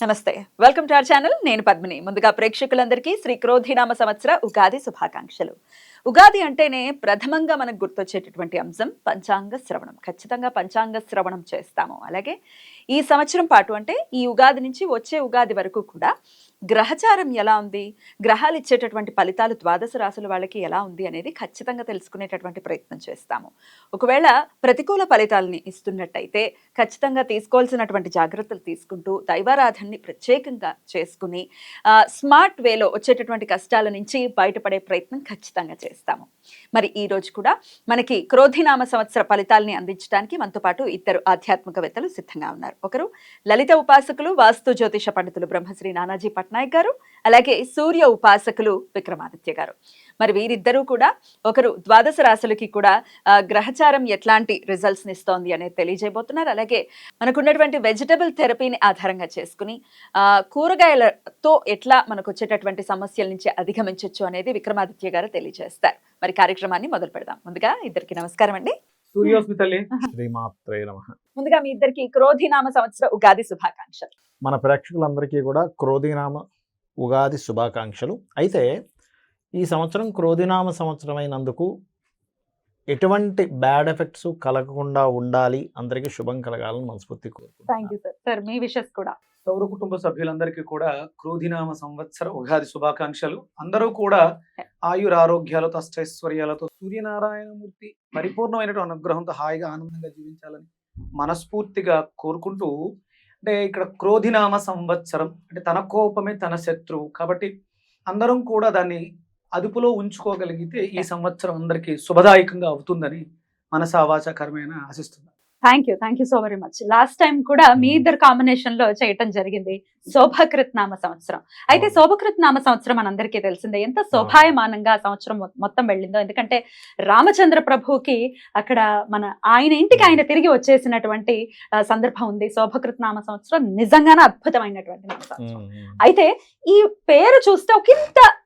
నమస్తే. Welcome to our channel నేను పద్మిని. ముందుగా ప్రేక్షకులందరికీ శ్రీ క్రోధినామ సంవత్సర ఉగాది శుభాకాంక్షలు. ఉగాది అంటేనే ప్రథమంగా మనకు గుర్తొచ్చేటటువంటి అంశం పంచాంగ శ్రవణం. ఖచ్చితంగా పంచాంగ శ్రవణం చేస్తాము. అలాగే ఈ సంవత్సరం పాటు అంటే ఈ ఉగాది నుంచి వచ్చే ఉగాది వరకు కూడా గ్రహచారం ఎలా ఉంది? గ్రహాలు ఇచ్చేటటువంటి ఫలితాలు ద్వాదశ రాశుల వాళ్ళకి ఎలా ఉంది అనేది ఖచ్చితంగా తెలుసుకునేటటువంటి ప్రయత్నం చేస్తాము. ఒకవేళ ప్రతికూల ఫలితాలని ఇస్తున్నట్టయితే ఖచ్చితంగా తీసుకోవాల్సినటువంటి జాగ్రత్తలు తీసుకుంటూ దైవారాధనని ప్రత్యేకంగా చేసుకుని స్మార్ట్ వేలో వచ్చేటటువంటి కష్టాల నుంచి బయటపడే ప్రయత్నం ఖచ్చితంగా చేస్తాము. మరి ఈ రోజు కూడా మనకి క్రోధినామ సంవత్సర ఫలితాలని అందించడానికి మనతో పాటు ఇద్దరు ఆధ్యాత్మికవేత్తలు సిద్ధంగా ఉన్నారు. ఒకరు లలిత ఉపాసకులు వాస్తు జ్యోతిష పండితులు బ్రహ్మశ్రీ నానాజీ పట్నం పట్నాయక్ గారు అలాగే సూర్య ఉపాసకులు విక్రమాదిత్య గారు. మరి వీరిద్దరూ కూడా ఒకరు ద్వాదశ రాశులకి కూడా గ్రహచారం ఎట్లాంటి రిజల్ట్స్ ఇస్తోంది అనేది తెలియజేయబోతున్నారు. అలాగే మనకున్నటువంటి వెజిటబుల్ థెరపీని ఆధారంగా చేసుకుని ఆ, కూరగాయలతో ఎట్లా మనకు వచ్చేటటువంటి సమస్యల నుంచి అధిగమించవచ్చు అనేది విక్రమాదిత్య గారు తెలియజేస్తారు. మరి కార్యక్రమాన్ని మొదలు పెడదాం ముందుగా ఇద్దరికి నమస్కారం అండి. సూర్యోస్మి తల్లి శ్రీమాత్రే నమ. ముందుగా మీ ఇద్దరికి క్రోధినామ సంవత్సర ఉగాది శుభాకాంక్షలు. మన ప్రేక్షకులందరికీ కూడా క్రోధినామ ఉగాది శుభాకాంక్షలు. అయితే ఈ సంవత్సరం క్రోధినామ సంవత్సరం అయినందుకు ఎటువంటి బ్యాడ్ ఎఫెక్ట్స్ కలగకుండా ఉండాలి. అందరికీ శుభం కలగాలని మనస్ఫూర్తి థ్యాంక్ కోరుకుంటున్నాను యూ సార్ సార్ మీ విషెస్ కూడా. సౌర కుటుంబ సభ్యులందరికీ కూడా క్రోధినామ సంవత్సర ఉగాది శుభాకాంక్షలు. అందరూ కూడా ఆయుర ఆరోగ్యాలతో అష్టైశ్వర్యాలతో సూర్యనారాయణమూర్తి పరిపూర్ణమైనటువంటి అనుగ్రహంతో హాయిగా ఆనందంగా జీవించాలని మనస్ఫూర్తిగా కోరుకుంటూ అంటే ఇక్కడ క్రోధినామ సంవత్సరం అంటే తన కోపమే తన శత్రువు కాబట్టి అందరం కూడా దాన్ని అదుపులో ఉంచుకోగలిగితే ఈ సంవత్సరం అందరికీ శుభదాయకంగా అవుతుందని మనసావాచకరమైన ఆశిస్తున్నాను. Thank you thank you so very much last time కూడా మీ ఇద్దరు కాంబినేషన్లో చేయటం జరిగింది. శోభకృత్ నామ సంవత్సరం. అయితే. శోభకృత్ నామ సంవత్సరం మనందరికీ తెలిసిందే. ఎంత శోభాయమానంగా ఆ సంవత్సరం మొత్తం వెళ్ళిందో. ఎందుకంటే రామచంద్ర ప్రభుకి అక్కడ మన ఆయన ఇంటికి ఆయన తిరిగి వచ్చేసినటువంటి సందర్భం ఉంది. శోభకృత్ నామ సంవత్సరం నిజంగానే అద్భుతమైనటువంటి నామ సంవత్సరం అయితే ఈ పేరు చూస్తే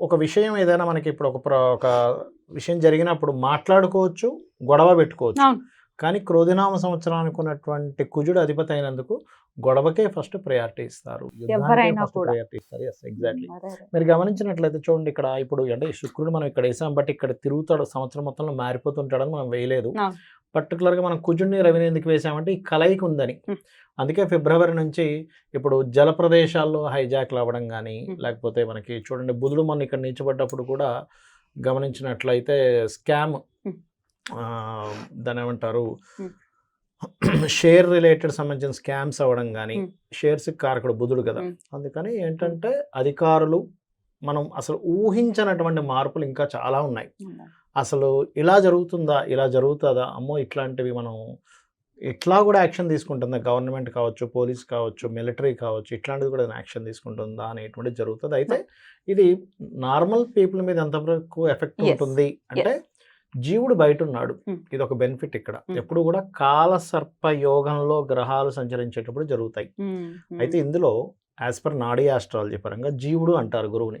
ఒక విషయం ఏదైనా మనకి ఇప్పుడు ఒక ప్ర- ఒక విషయం జరిగినప్పుడు మాట్లాడుకోవచ్చు గొడవ పెట్టుకోవచ్చు. కానీ క్రోధినామ సంవత్సరానికి ఉన్నటువంటి కుజుడు అధిపతి అయినందుకు గొడవకే ఫస్ట్ ప్రయారిటీ ఇస్తారు. ప్రయారిటీ ఇస్తారు ఎస్ ఎగ్జాక్ట్లీ మీరు గమనించినట్లయితే చూడండి ఇక్కడ ఇప్పుడు అంటే శుక్రుడు మనం ఇక్కడ వేసాం బట్ ఇక్కడ తిరుగుతాడు సంవత్సరం మొత్తంలో మారిపోతుంటాడని మనం వేయలేదు. పర్టికులర్గా మనం కుజుడిని రవిని ఎందుకు వేసామంటే ఈ కలయిక ఉందని. అందుకే ఫిబ్రవరి నుంచి ఇప్పుడు జల ప్రదేశాల్లో హైజాక్లు అవ్వడం కానీ. లేకపోతే మనకి చూడండి బుధుడు మొన్న ఇక్కడ నిలిచబడ్డప్పుడు కూడా గమనించినట్లయితే స్కామ్. దాని ఏమంటారు. షేర్ రిలేటెడ్ సంబంధించిన స్కామ్స్ అవ్వడం కానీ. షేర్స్ కారకుడు బుధుడు కదా. అందుకని ఏంటంటే అధికారులు మనం అసలు ఊహించనటువంటి మార్పులు ఇంకా చాలా ఉన్నాయి అసలు ఇలా జరుగుతుందా ఇలా జరుగుతుందా? అమ్మో ఇట్లాంటివి మనం ఇట్లా కూడా యాక్షన్ తీసుకుంటుందా? గవర్నమెంట్ కావచ్చు పోలీస్ కావచ్చు మిలిటరీ కావచ్చు ఇట్లాంటిది కూడా యాక్షన్ తీసుకుంటుందా అనేటువంటిది జరుగుతుంది. అయితే ఇది నార్మల్ పీపుల్ మీద ఎంతవరకు ఎఫెక్ట్. ఉంటుంది అంటే జీవుడు బయట ఉన్నాడు Hmm. ఇది ఒక బెనిఫిట్ ఇక్కడ. Hmm. ఎప్పుడు కూడా కాల సర్ప యోగంలో గ్రహాలు సంచరించేటప్పుడు జరుగుతాయి. ఉమ్. అయితే ఇందులో యాజ్ పర్ నాడీ ఆస్ట్రాలజీ పరంగా జీవుడు అంటారు గురువుని.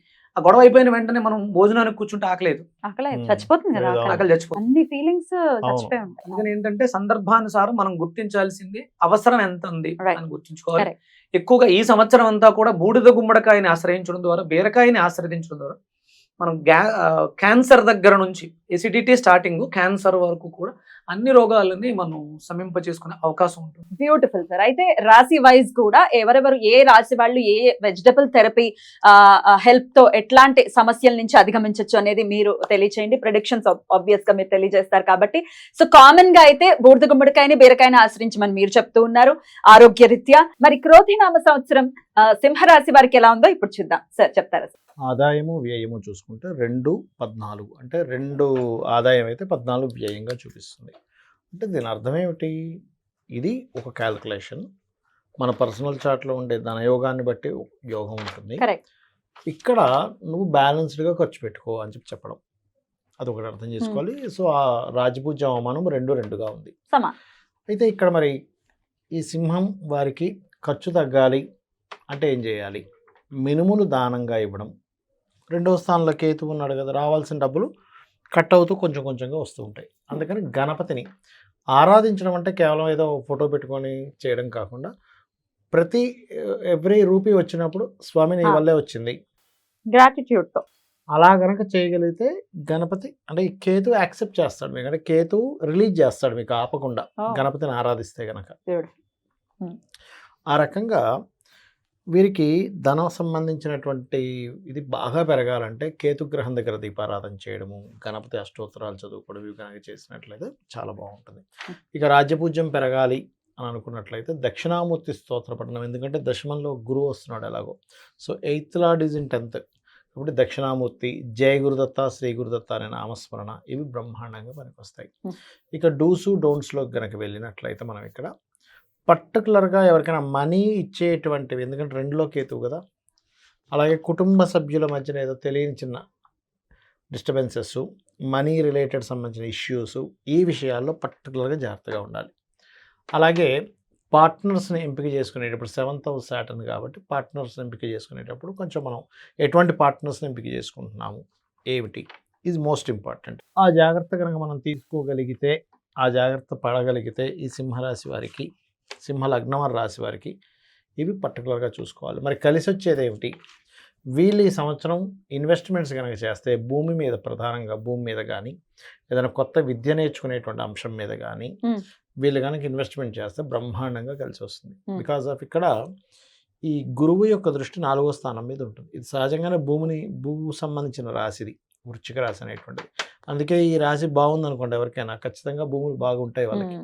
ఆ గొడవ అయిపోయిన వెంటనే మనం భోజనానికి కూర్చుంటే ఆకలేదు ఆకలి. చచ్చిపోతుంది కదా ఆకలి. చచ్చిపోతుంది అన్ని ఫీలింగ్స్ చచ్చిపోయి ఉంటాయి అందుకని ఏంటంటే సందర్భానుసారం మనం గుర్తించాల్సింది అవసరం ఎంత ఉంది. అని గుర్తించుకోవాలి. ఎక్కువగా ఈ సంవత్సరం అంతా కూడా బూడిద గుమ్మడికాయని ఆశ్రయించడం ద్వారా బీరకాయని ఆశ్రయించడం ద్వారా మనం గ్యా క్యాన్సర్ దగ్గర నుంచి ఎసిడిటీ స్టార్టింగ్ క్యాన్సర్ వరకు కూడా అన్ని రోగాలని మనం సమింప చేసుకునే అవకాశం ఉంటుంది. బ్యూటిఫుల్ సార్ అయితే రాశి వైజ్ కూడా ఎవరెవరు ఏ రాశి వాళ్ళు ఏ వెజిటబుల్ థెరపీ హెల్ప్తో ఎట్లాంటి సమస్యల నుంచి అధిగమించవచ్చు అనేది మీరు తెలియచేయండి. ప్రొడిక్షన్స్ ఆబ్వియస్గా మీరు తెలియజేస్తారు కాబట్టి. సో కామన్గా అయితే బూడిద గుమ్మడికాయని బీరకాయని ఆశ్రయించమని మీరు చెప్తూ ఉన్నారు. ఆరోగ్య రీత్యా మరి క్రోధినామ సంవత్సరం సింహరాశి వారికి ఎలా ఉందో ఇప్పుడు చూద్దాం. సార్ చెప్తారా? సార్ ఆదాయము వ్యయము చూసుకుంటే రెండు పద్నాలుగు. అంటే రెండు ఆదాయం అయితే పద్నాలుగు వ్యయంగా చూపిస్తుంది. అంటే దీని అర్థం ఏమిటి? ఇది ఒక క్యాల్కులేషన్ మన పర్సనల్ చార్ట్లో ఉండే ధనయోగాన్ని బట్టి యోగం ఉంటుంది. ఇక్కడ నువ్వు బ్యాలెన్స్డ్గా ఖర్చు పెట్టుకో అని చెప్పి చెప్పడం. అదొకటి అర్థం చేసుకోవాలి. సో ఆ రాజపూజ అవమానం రెండు రెండుగా ఉంది. అయితే ఇక్కడ మరి ఈ సింహం వారికి ఖర్చు తగ్గాలి అంటే ఏం చేయాలి? మినుములు దానంగా ఇవ్వడం. రెండవ స్థానంలో కేతు ఉన్నాడు కదా రావాల్సిన డబ్బులు కట్ అవుతూ కొంచెం కొంచెంగా వస్తూ ఉంటాయి అందుకని గణపతిని ఆరాధించడం అంటే కేవలం ఏదో ఫోటో పెట్టుకొని చేయడం కాకుండా ప్రతి ఎవ్రీ రూపీ వచ్చినప్పుడు స్వామి నీ. వల్లే వచ్చింది గ్రాటిట్యూడ్తో అలా గనక చేయగలిగితే గణపతి అంటే ఈ కేతు యాక్సెప్ట్ చేస్తాడు మీకు అంటే కేతు రిలీజ్ చేస్తాడు మీకు ఆపకుండా. గణపతిని ఆరాధిస్తే గనక. ఆ రకంగా వీరికి ధనం సంబంధించినటువంటి ఇది బాగా పెరగాలంటే కేతు గ్రహం దగ్గర దీపారాధన చేయడము గణపతి అష్టోత్తరాలు చదువుకోవడం ఇవి కనుక చేసినట్లయితే చాలా బాగుంటుంది. ఇక రాజ్యపూజ్యం పెరగాలి అని అనుకున్నట్లయితే దక్షిణామూర్తి స్తోత్ర పఠనం. ఎందుకంటే దశమంలో గురువు వస్తున్నాడు ఎలాగో. So eighth lord is in tenth. కాబట్టి దక్షిణామూర్తి జయ గురుదత్త శ్రీ గురుదత్త అనే నామస్మరణ ఇవి బ్రహ్మాండంగా పనికొస్తాయి. ఇక డూసు డోంట్స్లో కనుక వెళ్ళినట్లయితే మనం ఇక్కడ పర్టికులర్గా ఎవరికైనా మనీ ఇచ్చేటువంటివి ఎందుకంటే రెండులో కేతువు కదా. అలాగే కుటుంబ సభ్యుల మధ్యన ఏదో తెలియని చిన్న డిస్టర్బెన్సెస్ మనీ రిలేటెడ్ సంబంధించిన ఇష్యూస్ ఈ విషయాల్లో పర్టికులర్గా జాగ్రత్తగా ఉండాలి. అలాగే పార్ట్నర్స్ని ఎంపిక చేసుకునేటప్పుడు సెవెంత్ హౌస్ సాటర్న్ కాబట్టి పార్ట్నర్స్ని ఎంపిక చేసుకునేటప్పుడు కొంచెం మనం ఎటువంటి పార్ట్నర్స్ని ఎంపిక చేసుకుంటున్నాము ఏమిటి ఈజ్ మోస్ట్ ఇంపార్టెంట్ ఆ జాగ్రత్త కనుక మనం తీసుకోగలిగితే ఆ జాగ్రత్త పడగలిగితే ఈ సింహరాశి వారికి సింహ లగ్నం రాశి వారికి ఇవి పర్టికులర్గా చూసుకోవాలి. మరి కలిసి వచ్చేది ఏమిటి? వీళ్ళు ఈ సంవత్సరం ఇన్వెస్ట్మెంట్స్ కనుక చేస్తే భూమి మీద ప్రధానంగా భూమి మీద కానీ ఏదైనా కొత్త విద్య నేర్చుకునేటువంటి అంశం మీద కానీ. వీళ్ళు కనుక ఇన్వెస్ట్మెంట్ చేస్తే బ్రహ్మాండంగా కలిసి వస్తుంది. బికాస్ ఆఫ్ ఇక్కడ ఈ గురువు యొక్క దృష్టి నాలుగో స్థానం మీద ఉంటుంది. ఇది సహజంగానే భూమిని భూ సంబంధించిన రాశిది వృచ్చిక రాశి అనేటువంటిది. అందుకే ఈ రాశి బాగుంది అనుకోండి ఎవరికైనా. ఖచ్చితంగా భూములు బాగుంటాయి వాళ్ళకి.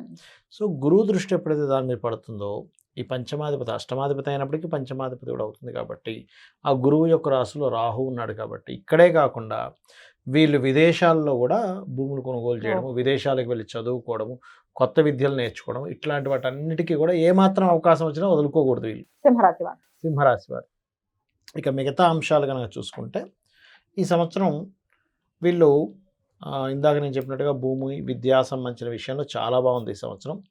సో గురువు దృష్టి ఎప్పుడైతే దాని మీద పడుతుందో ఈ పంచమాధిపతి అష్టమాధిపతి అయినప్పటికీ పంచమాధిపతి కూడా అవుతుంది కాబట్టి ఆ గురువు యొక్క రాశిలో రాహు ఉన్నాడు కాబట్టి ఇక్కడే కాకుండా వీళ్ళు విదేశాల్లో కూడా భూములు కొనుగోలు చేయడము విదేశాలకు వెళ్ళి చదువుకోవడము కొత్త విద్యలు నేర్చుకోవడం ఇట్లాంటి వాటన్నిటికీ కూడా ఏమాత్రం అవకాశం వచ్చినా వదులుకోకూడదు వీళ్ళు. సింహరాశి వారు. సింహరాశి వారు. ఇక మిగతా అంశాలు కనుక చూసుకుంటే ఈ సంవత్సరం వీళ్ళు ఇందాక నేను చెప్పినట్టుగా భూమి విద్యా సంబంధించిన విషయంలో చాలా బాగుంది ఈ సంవత్సరం.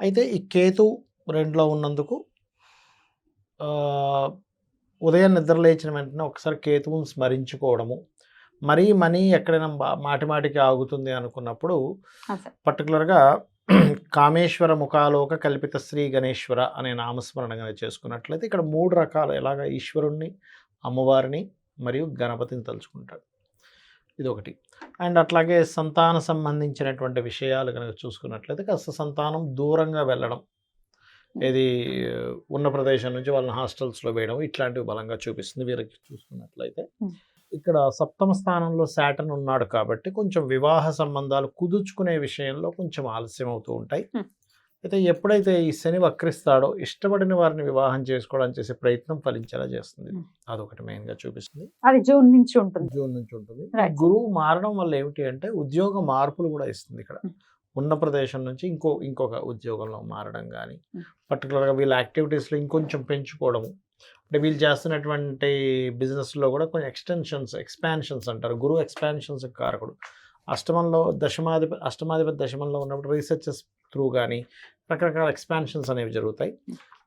అయితే ఈ కేతు రెండులో ఉన్నందుకు ఉదయం నిద్ర లేచిన వెంటనే ఒకసారి కేతువుని స్మరించుకోవడము మరీ మనీ ఎక్కడైనా బా- మాటి మాటికి ఆగుతుంది అనుకున్నప్పుడు. పర్టికులర్గా కామేశ్వర ముఖాలోక కల్పిత శ్రీ గణేశ్వర అనే నామస్మరణ కనుక చేసుకున్నట్లయితే ఇక్కడ మూడు రకాలు ఎలాగ ఈశ్వరుణ్ణి అమ్మవారిని మరియు గణపతిని తలుచుకుంటాడు. ఇది ఒకటి అండ్ అట్లాగే సంతాన సంబంధించినటువంటి విషయాలు కనుక చూసుకున్నట్లయితే కాస్త సంతానం దూరంగా వెళ్ళడం ఇది ఉన్న ప్రదేశం నుంచి వాళ్ళని హాస్టల్స్లో వేయడం ఇట్లాంటివి బలంగా చూపిస్తుంది వీరికి చూసుకున్నట్లయితే. ఇక్కడ సప్తమ స్థానంలో శాటన్ ఉన్నాడు కాబట్టి కొంచెం వివాహ సంబంధాలు కుదుర్చుకునే విషయంలో కొంచెం ఆలస్యం అవుతూ ఉంటాయి. అయితే ఎప్పుడైతే ఈ శని వక్రిస్తాడో ఇష్టపడిన వారిని వివాహం చేసుకోవడానికి చేసే ప్రయత్నం ఫలించేలా చేస్తుంది. అదొకటి మెయిన్గా చూపిస్తుంది అది జూన్ నుంచి ఉంటుంది జూన్ నుంచి ఉంటుంది. గురువు మారడం వల్ల ఏమిటి అంటే ఉద్యోగ మార్పులు కూడా ఇస్తుంది ఇక్కడ. ఉన్న ప్రదేశం నుంచి ఇంకో ఇంకొక ఉద్యోగంలో మారడం కానీ. పర్టికులర్గా వీళ్ళ యాక్టివిటీస్లో ఇంకొంచెం పెంచుకోవడము అంటే వీళ్ళు చేస్తున్నటువంటి బిజినెస్లో కూడా కొంచెం ఎక్స్టెన్షన్స్ ఎక్స్పాన్షన్స్ అంటారు గురువు ఎక్స్పాన్షన్స్ కారకుడు అష్టమంలో దశమాధిప అష్టమాధిపతి దశమంలో ఉన్నప్పుడు రీసెర్చెస్ త్రూ కానీ రకరకాల ఎక్స్పాన్షన్స్ అనేవి జరుగుతాయి.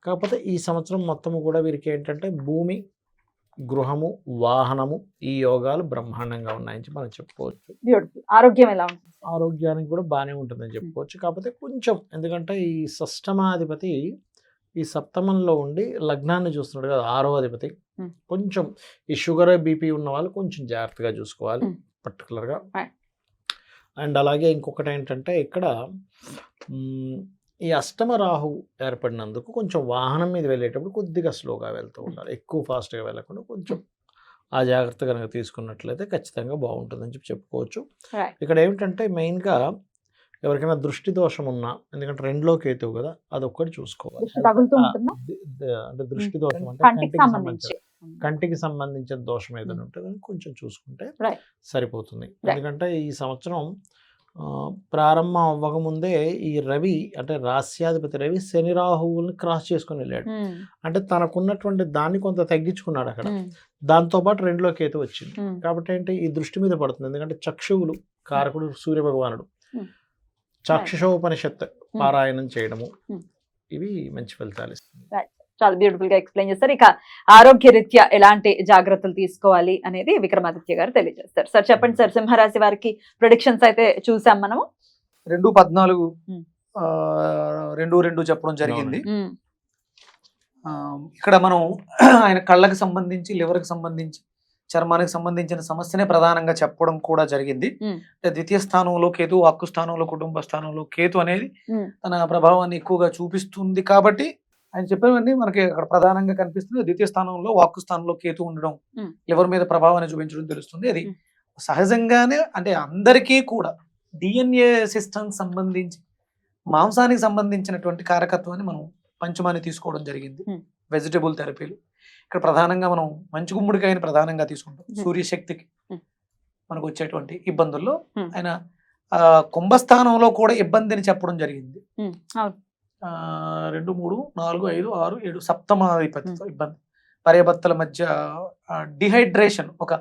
కాకపోతే ఈ సంవత్సరం మొత్తము కూడా వీరికి ఏంటంటే భూమి గృహము వాహనము ఈ యోగాలు బ్రహ్మాండంగా ఉన్నాయని చెప్పి మనం చెప్పుకోవచ్చు. బ్యూటిఫుల్ ఆరోగ్యం ఎలా ఉంటుంది? ఆరోగ్యానికి కూడా బాగానే ఉంటుందని చెప్పుకోవచ్చు. కాకపోతే కొంచెం ఎందుకంటే ఈ షష్టమాధిపతి ఈ సప్తమంలో ఉండి లగ్నాన్ని చూస్తున్నాడు కదా ఆరో అధిపతి. కొంచెం ఈ షుగర్ బీపీ ఉన్న వాళ్ళు కొంచెం జాగ్రత్తగా చూసుకోవాలి. పర్టికులర్గా. అండ్ అలాగే ఇంకొకటి ఏంటంటే ఇక్కడ ఈ అష్టమ రాహు ఏర్పడినందుకు కొంచెం వాహనం మీద వెళ్ళేటప్పుడు కొద్దిగా స్లోగా వెళ్తూ ఉండాలి. ఎక్కువ ఫాస్ట్గా వెళ్ళకుండా కొంచెం ఆ జాగ్రత్త కనుక తీసుకున్నట్లయితే ఖచ్చితంగా బాగుంటుందని చెప్పి చెప్పుకోవచ్చు. ఇక్కడ ఏమిటంటే మెయిన్గా ఎవరికైనా దృష్టి దోషం ఉన్నా ఎందుకంటే రెండులో కేతువు కదా అది ఒక్కటి చూసుకోవాలి అంటే దృష్టి దోషం అంటే కంటికి సంబంధించి. కంటికి సంబంధించిన దోషం ఏదైనా ఉంటే దాన్ని కొంచెం చూసుకుంటే. సరిపోతుంది. ఎందుకంటే ఈ సంవత్సరం ఆ, ప్రారంభం అవ్వకముందే ఈ రవి అంటే రాస్యాధిపతి రవి శని రాహువుల్ని క్రాస్ చేసుకొని వెళ్ళాడు. అంటే తనకున్నటువంటి దాన్ని కొంత తగ్గించుకున్నాడు అక్కడ. దాంతోపాటు రెండులో కేతు వచ్చింది. కాబట్టి ఏంటి ఈ దృష్టి మీద పడుతుంది. ఎందుకంటే చక్షువులు కారకుడు సూర్య భగవానుడు. చాక్షుషోపనిషత్ పారాయణం చేయడము. ఇవి మంచి ఫలితాలు ఇస్తుంది చాలా బ్యూటిఫుల్గా ఎక్స్ప్లెయిన్ చేస్తారు. ఇక ఆరోగ్య రీత్యా ఎలాంటి జాగ్రత్తలు తీసుకోవాలి అనేది విక్రమాదిత్య గారు తెలియజేస్తారు. సార్ చెప్పండి సార్ సింహరాశి వారికి ప్రొడిక్షన్స్ అయితే చూసాం మనము. రెండు పద్నాలుగు. ఆ, రెండు రెండు చెప్పడం జరిగింది. ఇక్కడ మనం ఆయన కళ్ళకి సంబంధించి లివర్కి సంబంధించి చర్మానికి సంబంధించిన సమస్యనే ప్రధానంగా చెప్పడం కూడా జరిగింది. అంటే ద్వితీయ స్థానంలో కేతు వాక్కు స్థానంలో కుటుంబ స్థానంలో కేతు అనేది. తన ప్రభావాన్ని ఎక్కువగా చూపిస్తుంది కాబట్టి ఆయన చెప్పినవన్నీ మనకి అక్కడ ప్రధానంగా కనిపిస్తుంది ద్వితీయ స్థానంలో వాక్కు స్థానంలో కేతు ఉండడం. లివర్ మీద ప్రభావాన్ని చూపించడం తెలుస్తుంది అది. సహజంగానే అంటే అందరికీ కూడా డిఎన్ఏ సిస్టమ్ సంబంధించి మాంసానికి సంబంధించినటువంటి కారకత్వాన్ని మనం పంచమాన్ని తీసుకోవడం జరిగింది. వెజిటబుల్ థెరపీలు ఇక్కడ ప్రధానంగా మనం మంచి గుమ్మడికాయని ప్రధానంగా తీసుకుంటాం. సూర్యశక్తికి. మనకు వచ్చేటువంటి ఇబ్బందుల్లో. ఆయన కుంభస్థానంలో కూడా ఇబ్బందిని చెప్పడం జరిగింది రెండు మూడు నాలుగు ఐదు ఆరు ఏడు సప్తమాధిపతితో ఇబ్బంది. భార్యాభర్తల మధ్య డిహైడ్రేషన్ ఒక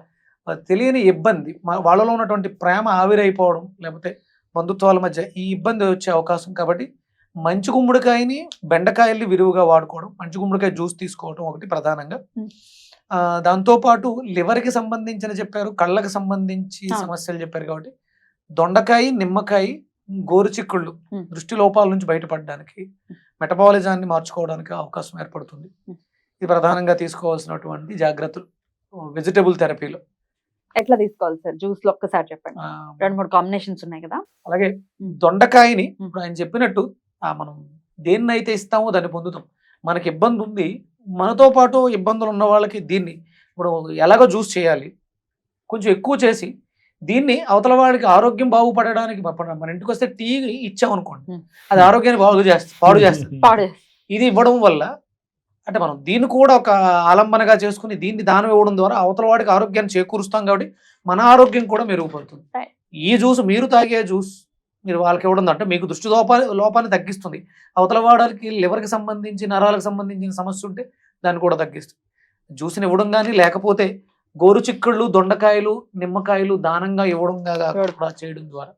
తెలియని ఇబ్బంది. వాళ్ళలో ఉన్నటువంటి ప్రేమ ఆవిరైపోవడం లేకపోతే బంధుత్వాల మధ్య ఈ ఇబ్బంది వచ్చే అవకాశం కాబట్టి మంచి గుమ్మడికాయని బెండకాయల్ని విరివిగా వాడుకోవడం మంచి గుమ్మడికాయ జ్యూస్ తీసుకోవడం ఒకటి ప్రధానంగా. దాంతోపాటు లివర్కి సంబంధించిన చెప్పారు కళ్ళకి సంబంధించి. సమస్యలు చెప్పారు కాబట్టి దొండకాయ నిమ్మకాయ గోరుచిక్కుళ్ళు. దృష్టి లోపాల నుంచి బయటపడడానికి మెటబాలిజాన్ని మార్చుకోవడానికి అవకాశం ఏర్పడుతుంది. ఇది ప్రధానంగా తీసుకోవాల్సినటువంటి జాగ్రత్తలు. వెజిటబుల్ థెరపీలో ఎట్లా తీసుకోవాలి సార్? జ్యూస్లో ఒక్కసారి చెప్పండి. రెండు మూడు కాంబినేషన్స్ ఉన్నాయి కదా? అలాగే. దొండకాయని. ఇప్పుడు ఆయన చెప్పినట్టు మనం దేన్నైతే ఇస్తామో దాన్ని పొందుతాం. మనకి ఇబ్బంది ఉంది. మనతో పాటు ఇబ్బందులు ఉన్న వాళ్ళకి దీన్ని ఇప్పుడు ఎలాగో జ్యూస్ చేయాలి. కొంచెం ఎక్కువ చేసి దీన్ని అవతల వాడికి ఆరోగ్యం బాగుపడడానికి మన ఇంటికి వస్తే టీ ఇచ్చాం అనుకోండి Hmm. అది ఆరోగ్యాన్ని బాగు చేస్తుంది పాడు చేస్తుంది. పాడు ఇది ఇవ్వడం వల్ల అంటే మనం దీన్ని కూడా ఒక ఆలంబనగా చేసుకుని దీన్ని దానం ఇవ్వడం ద్వారా అవతల వాడికి ఆరోగ్యాన్ని చేకూరుస్తాం కాబట్టి మన ఆరోగ్యం కూడా మెరుగుపడుతుంది. ఈ జ్యూస్ మీరు తాగే జ్యూస్ మీరు వాళ్ళకి ఇవ్వడం అంటే మీకు దృష్టి లోపా లోపాన్ని తగ్గిస్తుంది. అవతల వాడికి లివర్కి సంబంధించి నరాలకు సంబంధించిన సమస్య ఉంటే దాన్ని కూడా తగ్గిస్తుంది. జ్యూస్ని ఇవ్వడం కానీ లేకపోతే గోరు చిక్కుళ్ళు దొండకాయలు నిమ్మకాయలు దానంగా ఇవ్వడం Beautiful. కూడా చేయడం ద్వారా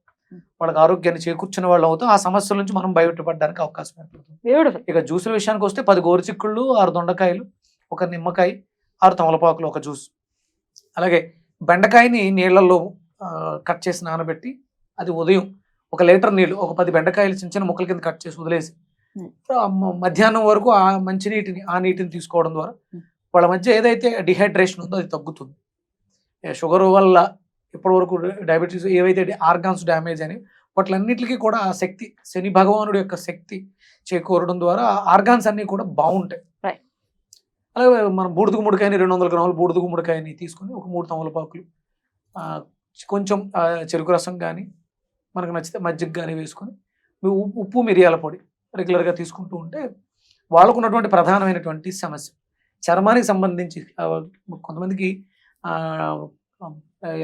వాళ్ళకి ఆరోగ్యాన్ని చేకూర్చిన వాళ్ళు అవుతాం. ఆ సమస్యల నుంచి మనం బయటపడడానికి అవకాశం ఏర్పడుతుంది. ఇక జ్యూసుల విషయానికి వస్తే పది గోరుచిక్కుళ్ళు ఆరు దొండకాయలు ఒక నిమ్మకాయ ఆరు తమలపాకులు ఒక జ్యూస్. అలాగే బెండకాయని నీళ్ళల్లో కట్ చేసి నానబెట్టి అది ఉదయం ఒక లీటర్ నీళ్ళు ఒక పది బెండకాయలు చిన్న చిన్న ముక్కల కింద కట్ చేసి వదిలేసి మధ్యాహ్నం వరకు ఆ మంచి నీటిని ఆ నీటిని తీసుకోవడం ద్వారా. వాళ్ళ మధ్య ఏదైతే డిహైడ్రేషన్ ఉందో అది తగ్గుతుంది. షుగర్ వల్ల ఇప్పటి వరకు డయాబెటీస్ ఏవైతే ఆర్గాన్స్ డ్యామేజ్ అని వాటిలన్నిటికీ కూడా ఆ శక్తి శని భగవానుడి యొక్క శక్తి చేకూరడం ద్వారా ఆర్గాన్స్ అన్నీ కూడా బాగుంటాయి. అలాగే మనం బూడిద గుమ్మడికాయని రెండు వందల గ్రాములు బూడిద గుమ్మడికాయని తీసుకొని ఒక మూడు తమలపాకులు కొంచెం చెరుకు రసం కానీ మనకు నచ్చితే మజ్జిగ కానీ వేసుకొని ఉప్పు ఉప్పు మిరియాల పొడి రెగ్యులర్గా తీసుకుంటూ ఉంటే వాళ్ళకు ఉన్నటువంటి ప్రధానమైనటువంటి సమస్య. చర్మానికి సంబంధించి కొంతమందికి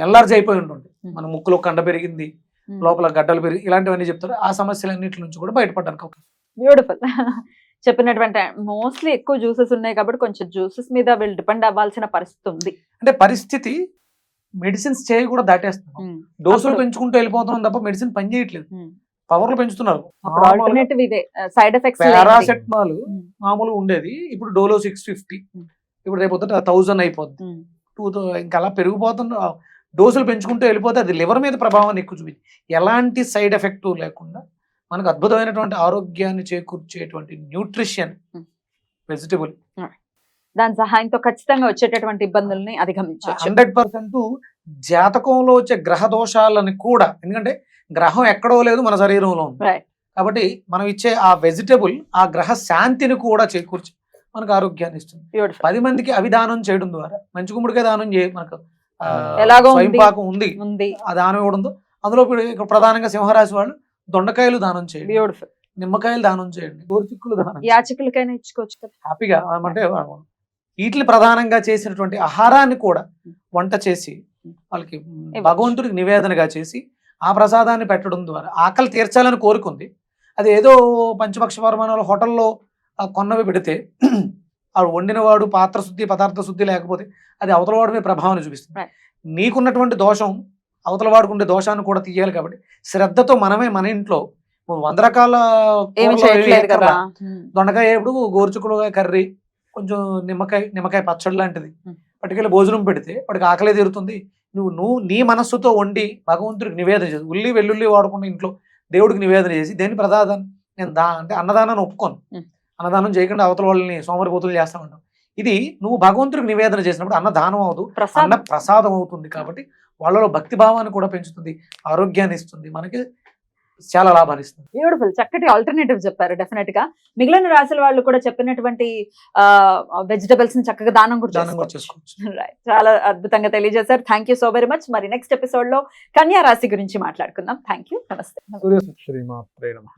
ఎల్లార్జ్ అయిపోయి ఉంటుంది. మన ముక్కులో కండ పెరిగింది లోపల గడ్డలు పెరిగి ఇలాంటివన్నీ చెప్తారు. ఆ సమస్యలన్నిటి నుంచి కూడా బయటపడడానికి అవకాశం బ్యూటిఫుల్ చెప్పినటువంటి మోస్ట్లీ ఎక్కువ జ్యూసెస్ ఉన్నాయి కాబట్టి కొంచెం జ్యూసెస్ మీద వీళ్ళు డిపెండ్ అవ్వాల్సిన పరిస్థితి ఉంది. అంటే పరిస్థితి మెడిసిన్స్ చేయి కూడా దాటేస్తున్నాం డోసులు పెంచుకుంటూ వెళ్ళిపోతున్నాం తప్ప మెడిసిన్ పని చేయట్లేదు. పవర్లు పెంచుతున్నారు. అప్పుడు ఆల్టర్నేటివ్ ఇదే. సైడ్ ఎఫెక్ట్స్ పారాసెటమాల్ మామూలు ఉండేది. ఇప్పుడు డోలో సిక్స్ ఫిఫ్టీ. ఇప్పుడు రేపు థౌజండ్ అయిపోద్ది. టూ ఇంకా అలా పెరిగిపోతున్న డోసులు పెంచుకుంటూ వెళ్ళిపోతే అది లివర్ మీద ప్రభావాన్ని ఎక్కువ చూపించి. ఎలాంటి సైడ్ ఎఫెక్ట్ లేకుండా మనకు అద్భుతమైనటువంటి ఆరోగ్యాన్ని చేకూర్చేటువంటి న్యూట్రిషన్. వెజిటబుల్ దాని సహాయంతో ఖచ్చితంగా వచ్చేటటువంటి ఇబ్బందుల్ని అధిగమించవచ్చు. హండ్రెడ్ పర్సెంట్ జాతకంలో వచ్చే గ్రహ దోషాలని కూడా ఎందుకంటే గ్రహం ఎక్కడో లేదు మన శరీరంలో ఉంది. కాబట్టి మనం ఇచ్చే ఆ వెజిటబుల్ ఆ గ్రహ శాంతిని కూడా చేకూర్చి మనకు ఆరోగ్యాన్ని ఇస్తుంది. పది మందికి అవిధానం చేయడం ద్వారా మంచి గుమ్మడికాయ దానం చేయ మనకు ఎలాగో ఉంది. స్వయంపాకం ఉంది. ఆ దానం ఇవ్వడంతో అందులో ఇప్పుడు ప్రధానంగా సింహరాశి వాళ్ళు దొండకాయలు దానం చేయండి. బ్యూటిఫుల్ నిమ్మకాయలు దానం చేయండి. గోరుచిక్కులు దానం. యాచకులకైనా ఇచ్చుకోవచ్చు హ్యాపీగా అంటే వీటిని ప్రధానంగా చేసినటువంటి ఆహారాన్ని కూడా వంట చేసి వాళ్ళకి భగవంతుడికి నివేదనగా చేసి ఆ ప్రసాదాన్ని పెట్టడం ద్వారా ఆకలి తీర్చాలని కోరుకుంది అది ఏదో పంచపక్ష పరిమాణాలు హోటల్లో కొన్నవి పెడితే ఆ వండినవాడు పాత్ర శుద్ధి పదార్థ శుద్ధి లేకపోతే అది అవతల వాడి మీద ప్రభావాన్ని చూపిస్తుంది. నీకున్నటువంటి దోషం అవతల వాడికి ఉండే దోషాన్ని కూడా తీయాలి కాబట్టి శ్రద్ధతో మనమే మన ఇంట్లో వంద రకాల. దొండకాయ ఎప్పుడు గోరుచుకుడుగా కర్రీ కొంచెం నిమ్మకాయ నిమ్మకాయ పచ్చడి లాంటిది. పట్టుకెళ్ళి భోజనం పెడితే వాడికి ఆకలే తీరుతుంది నువ్వు నువ్వు నీ మనస్సుతో వండి భగవంతుడికి నివేదన చేసి ఉల్లి వెల్లుల్లి వాడకుండా ఇంట్లో దేవుడికి నివేదన చేసి దేని ప్రదానం నేను దా అంటే అన్నదానాన్ని ఒప్పుకోను. అన్నదానం చేయకుండా అవతల వాళ్ళని సోమరిపోతులు చేస్తామంటాం ఇది నువ్వు భగవంతుడికి నివేదన చేసినప్పుడు అన్నదానం అవుతూ అన్న ప్రసాదం. ప్రసాదం అవుతుంది కాబట్టి వాళ్ళలో భక్తి భావాన్ని కూడా పెంచుతుంది ఆరోగ్యాన్ని ఇస్తుంది. మనకి చాలా లాభాన్ని ఇస్తుంది. బ్యూటిఫుల్ చక్కటి ఆల్టర్నేటివ్ చెప్పారు డెఫినెట్గా. మిగిలిన రాశుల వాళ్ళు కూడా చెప్పినటువంటి వెజిటబుల్స్ని చక్కగా దానం కూడా. చాలా అద్భుతంగా తెలియజేశారు. Thank you so very much మరి నెక్స్ట్ ఎపిసోడ్లో కన్యా రాశి గురించి మాట్లాడుకుందాం. థ్యాంక్ యూ నమస్తే.